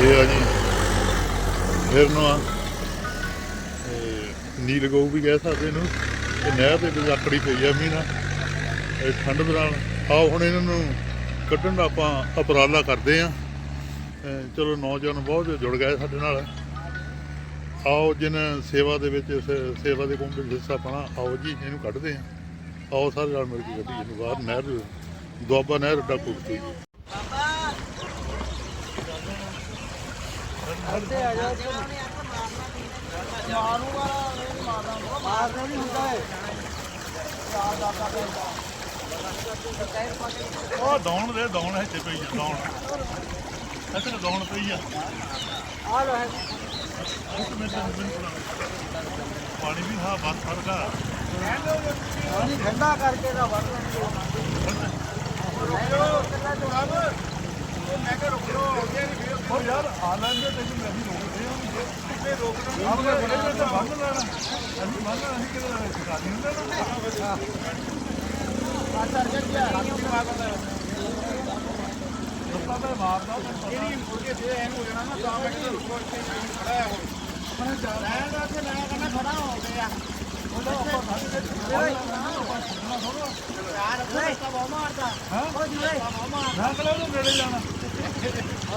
ਇਹ ਆ ਜੀ। ਹਿਰਨ ਆ ਨੀਲ ਗਊ ਵੀ ਕਹਿ ਸਕਦੇ ਇਹਨੂੰ। ਤੇ ਨਹਿਰ ਦੇ ਵਿੱਚ ਆਕੜੀ ਪਈ ਆ ਮੀਨਾ ਇਹ ਠੰਡ ਦੌਰਾਨ। ਆਓ ਹੁਣ ਇਹਨਾਂ ਨੂੰ ਕੱਢਣ ਦਾ ਆਪਾਂ ਉਪਰਾਲਾ ਕਰਦੇ ਆ। ਚਲੋ ਨੌਜਵਾਨ ਬਹੁਤ ਜੁੜ ਗਏ ਸਾਡੇ ਨਾਲ। ਆਓ ਜਿਨ ਸੇਵਾ ਦੇ ਵਿੱਚ ਇਸ ਸੇਵਾ ਦੇ ਕੰਮ ਵਿੱਚ ਹਿੱਸਾ ਪਾਣਾ ਆਓ ਜੀ, ਇਹਨੂੰ ਕੱਢਦੇ ਆ। ਆਓ ਸਾਰੇ ਨਾਲ ਮਿਲ ਕੇ ਕੱਢੀਏ। ਇਹਨੂੰ ਬਾਹਰ ਨਹਿਰ, ਦੁਆਬਾ ਨਹਿਰ ਦਾ ਦੇ ਮਾਰਦਾ ਨਹੀਂ ਹੁੰਦਾ ਏ ਉਹ ਦੌਣ ਦੇ ਦੌਣ ਇੱਥੇ ਪਈ ਆ ਦੌਣ। ਇੱਥੇ ਦੌਣ ਪਈ ਆ। ਆ ਲੋ ਹੈ ਇੱਕ ਮਿੰਟ। ਪਾਣੀ ਵੀ ਹਾਂ ਬਸ ਫੜਦਾ ਪਾਣੀ ਠੰਡਾ ਕਰਕੇ ਦਾ ਵੜ ਲੈਣਗੇ ਉਹ ਯਾਰ ਆਨੰਦ ਦੇ ਤੈਨੂੰ ਨਹੀਂ ਰੋਕਦੇ ਹਾਂ ਕਿੱਥੇ ਰੋਕਣਾ ਆਪਣੇ ਬੜੇ ਨੇ ਤਾਂ ਬੰਦ ਲੈਣਾ ਅਸੀਂ ਬੰਦ ਅਸੀਂ ਕਿਹੜਾ ਸਿਖਾਣੀ ਹੁੰਦਾ ਨਾ ਰੁੱਪਾ ਤੇ ਮਾਰਦਾ। ਜਿਹੜੀ ਮੁਰਗੇ ਤੇ ਐਨ ਹੋ? ਜਾਣਾ ਨਾ ਤਾਂ ਮੈਂ ਕਿਹਾ ਰੁੱਪਾ ਇੱਥੇ ਖੜਾ ਹੋ ਮੈਂ ਜਾ ਰਿਹਾ ਨਾ ਤੇ ਮੈਂ ਕਹਿੰਦਾ ਖੜਾ ਹੋ ਗਿਆ ਉਹਦਾ ਆਪਾਂ ਫੜ ਕੇ ਯਾਰ ਰਸਤਾ ਬਹੁਤ ਮਾਰਦਾ। ਹਾਂ ਉਹ ਜੁੜੇ ਨਾ ਕਲੇ ਉਹਨੂੰ ਨੇੜੇ ਜਾਣਾ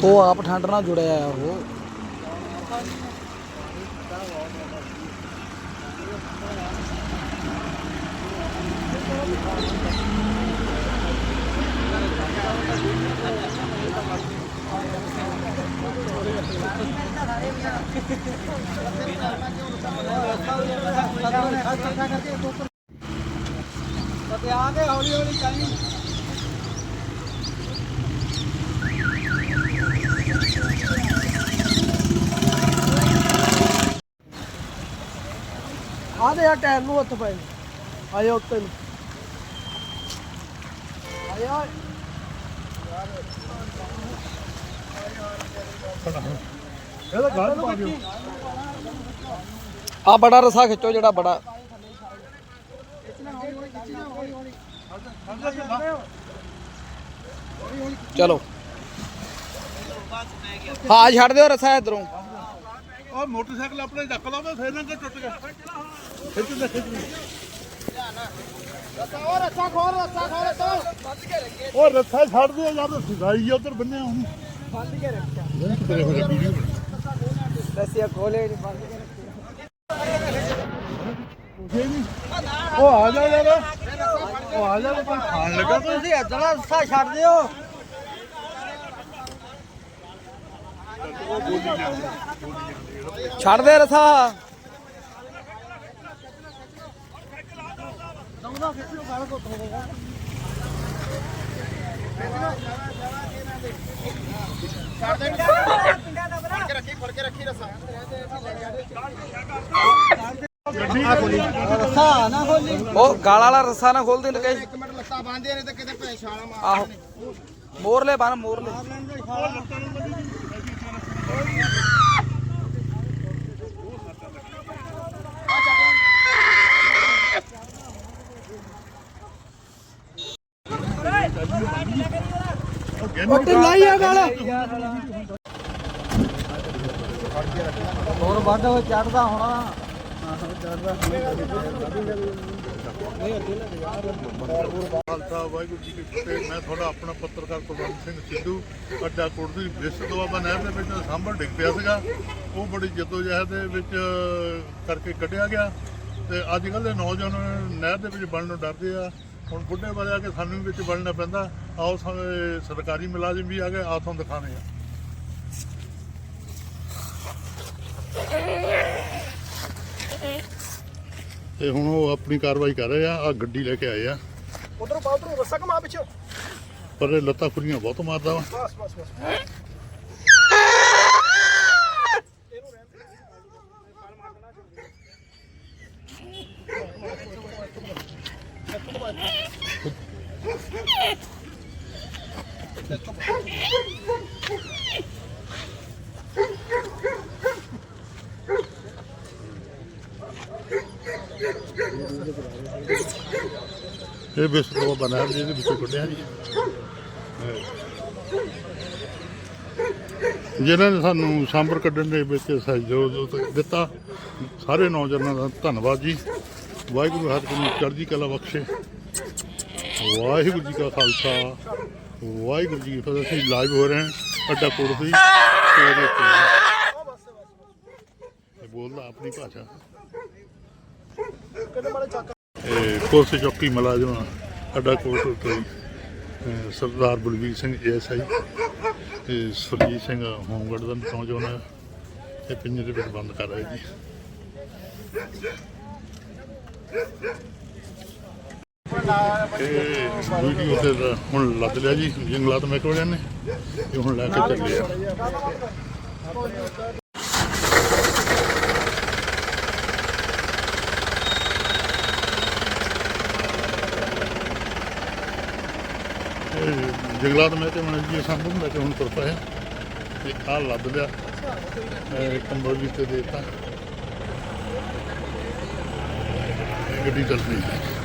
ਉਹ ਆਪ ਠੰਡ ਨਾਲ ਜੁੜਿਆ ਆ ਉਹ ਤੇ ਆ ਕੇ ਹੌਲੀ ਹੌਲੀ ਚਾਹੀ ਆ ਦੇ ਆ ਟਾਇਰ ਨੂੰ ਹੱਥ ਪਾਏ ਆਇਆ ਉੱਤੇ ਨੂੰ। ਆਇਆ। ਇਹਦਾ ਗੱਲ ਪਾ ਦਿਓ। ਆ ਬੜਾ ਰਸਾ ਖਿੱਚੋ ਜਿਹੜਾ ਬੜਾ। ਚਲੋ। ਹਾਂ ਛੱਡ ਦਿਓ ਰਸਾ ਇਧਰੋਂ। ਉਹ ਮੋਟਰਸਾਈਕਲ ਆਪਣੇ ਚੱਕ ਲਾਵੇ ਫੇਰ ਨਾ ਕਿ ਟੁੱਟ ਗਿਆ। ਖਿੱਚ ਦੇ ਖਿੱਚ ਦੇ। ਉਹ ਰੱਸਾ ਖੋਲ ਰੱਸਾ ਖੋਲ ਤੋ ਉਹ ਰੱਥਾ ਛੱਡ ਦੇ, ਯਾਰ ਸਿਧਾਈ ਉਧਰ ਬੰਨਿਆ ਹੁਣ ਬੰਦ ਕੇ ਰੱਖਿਆ ਤੇਰੇ ਹੋਰੇ ਵੀਡੀਓ ਰੱਸਿਆ ਖੋਲੇ ਨਹੀਂ ਬੰਦ ਕੇ ਉਹ ਆ ਜਾ ਯਾਰ ਉਹ ਆ ਜਾ। ਖਾਣ ਲੱਗਾ ਤੁਸੀਂ ਅਜਲਾ ਰੱਸਾ ਛੱਡ ਦਿਓ। ਛੱਡ ਦੇ ਰਸਾ। ਫਿਰ ਨੂੰ ਗਾਲ ਕੋ ਹੋਵੇਗਾ ਰੱਸਾ ਨਾ ਖੋਲੀ ਉਹ ਗਾਲ ਵਾਲਾ ਰਸਾ ਨਾ ਖੋਲਦੀ ਲਕੇ ਇੱਕ ਮਿੰਟ ਲੱਤਾਂ ਬਾਂਧੇ ਨੇ ਤੇ ਕਿਤੇ ਛਾਲਾ ਮਾਰ ਆਹੋ। ਮੋਰਲੇ ਬਨ ਮੋਰਲੇ। ਉਹ ਲਾਈ ਆ ਗਾਲ ਹੋਰ ਵੱਧ ਹੋ ਚੜਦਾ ਹੋਣਾ। ਖਾਲਸਾ ਵਾਹਿਗੁਰੂ ਜੀ ਕੀ ਫਤਿਹ। ਮੈਂ ਤੁਹਾਡਾ ਆਪਣਾ ਪੱਤਰਕਾਰ ਕੁਲਵੰਤ ਸਿੰਘ ਸਿੱਧੂ। ਅੱਡਾ ਕੋਟਦੀ ਵਿਸ ਦੁਆਬਾ ਨਹਿਰ ਦੇ ਵਿੱਚ ਸਾਂਭਰ ਡਿੱਗ ਪਿਆ ਸੀਗਾ। ਉਹ ਬੜੀ ਜਦੋਜਹਿਦ ਦੇ ਵਿੱਚ ਕਰਕੇ ਕੱਢਿਆ ਗਿਆ। ਤੇ ਅੱਜ ਕੱਲ੍ਹ ਦੇ ਨੌਜਵਾਨ ਨਹਿਰ ਦੇ ਵਿੱਚ ਬਣਨ ਨੂੰ ਡਰਦੇ ਆ। ਹੁਣ ਬੁੱਢੇ ਵਾਲੇ ਆ ਕੇ ਸਾਨੂੰ ਵਿੱਚ ਬਣਨਾ ਪੈਂਦਾ। ਆਓ ਸਾਰੇ ਸਰਕਾਰੀ ਮੁਲਾਜ਼ਮ ਵੀ ਆ ਗਏ ਆ ਤੁਹਾਨੂੰ ਦਿਖਾਣੇ ਆ ਤੇ ਹੁਣ ਉਹ ਆਪਣੀ ਕਾਰਵਾਈ ਕਰ ਰਹੇ ਆ ਆ ਗੱਡੀ ਲੈ ਕੇ ਆਏ ਆ। ਉਧਰੋਂ ਪਾਉ ਰੱਸਾ ਕਮਾ ਪਿੱਛੇ। ਪਰ ਇਹ ਲੱਤਾਂ ਖੁਰੀਆਂ ਬਹੁਤ ਮਾਰਦਾ ਵਾ। ਬਸ ਬਸ ਬਸ। ਇਹ ਬਿਸਤਰਾ ਬਣਾਇਆ ਜੀ ਇਹਦੇ ਵਿੱਚੋਂ ਕੱਢਿਆ ਜੀ ਜਿਨ੍ਹਾਂ ਨੇ ਸਾਨੂੰ ਸਾਂਬਰ ਕੱਢਣ ਦੇ ਵਿੱਚ ਸਹਿਯੋਗ ਦਿੱਤਾ, ਸਾਰੇ ਨੌਜਵਾਨਾਂ ਦਾ ਧੰਨਵਾਦ ਜੀ। ਵਾਹਿਗੁਰੂ ਹਰ ਕੋਈ ਚੜ੍ਹਦੀ ਕਲਾ ਬਖਸ਼ੇ। ਵਾਹਿਗੁਰੂ ਜੀ ਕਾ ਖਾਲਸਾ। ਵਾਹਿਗੁਰੂ ਜੀ ਕੀ ਫਤਿਹ। ਅਸੀਂ ਲਾਈਵ ਹੋ ਰਹੇ ਹਾਂ ਅੱਡਾ ਕੁਰਸੀ ਇਹ ਬੋਲਦਾ ਆਪਣੀ ਭਾਸ਼ਾ। ਪੁਲਿਸ ਚੌਕੀ ਮੁਲਾਜ਼ਮ ਅੱਡਾ ਕੋਟ ਉੱਤੇ ਸਰਦਾਰ ਬਲਵੀਰ ਸਿੰਘ ਐਸਆਈ ਤੇ ਸੁਰਜੀਤ ਸਿੰਘ ਹੋਮਗਾਰਡ ਦਾ ਨੌਜਵਾਨ ਹੈ ਇਹ ਪਿੰਜਰੇ ਵਿੱਚ ਬੰਦ ਕਰ ਰਹੇ ਜੀ। ਇਹ ਵੀਡੀਓ ਤੇ ਹੁਣ ਲੱਦ ਲਿਆ ਜੀ ਜੰਗਲਾਤ ਮਹਿਕਮੇ ਨੇ ਇਹ ਹੁਣ ਲੈ ਕੇ ਚੱਲੇ ਆ। ਜੰਗਲਾਤ ਮਹਿਕਮੇ ਨੇ ਜੀ ਸਾਨੂੰ ਲੈ ਕੇ ਹੁਣ ਤੁਰ ਪਏ ਤੇ ਆਹ ਲੱਦ ਲਿਆ। ਇਹ ਕੰਬਲ ਵੀ ਤੇ ਦੇਤਾ। ਗੱਡੀ ਚੱਲ ਪਈ।